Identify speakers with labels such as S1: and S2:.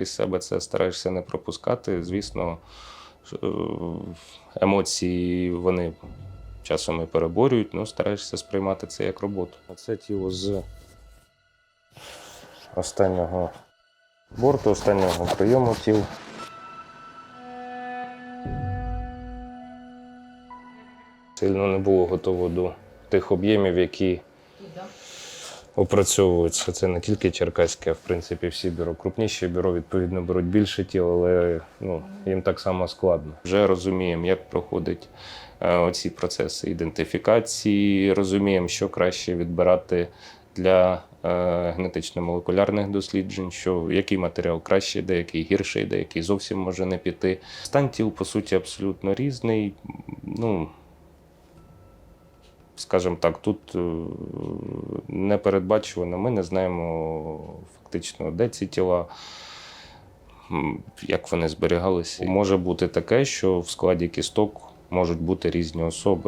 S1: крізь себе це стараєшся не пропускати. Звісно, е, емоції вони часом і переборюють, ну стараєшся сприймати це як роботу. Це тіло з останнього борту, останнього прийому тіл. Сильно не було готово до тих об'ємів, які опрацьовуються. Це не тільки Черкаське, а в принципі всі бюро. Крупніші бюро, відповідно, беруть більше тіл, але ну, їм так само складно. Вже розуміємо, як проходять е, оці процеси ідентифікації, розуміємо, що краще відбирати для е, генетично-молекулярних досліджень, що який матеріал краще, деякий гірший, деякий зовсім може не піти. Стан тіл, по суті, абсолютно різний. Ну, скажімо так, тут е, не передбачувано. Ми не знаємо фактично, де ці тіла, як вони зберігалися. Може бути таке, що в складі кісток можуть бути різні особи.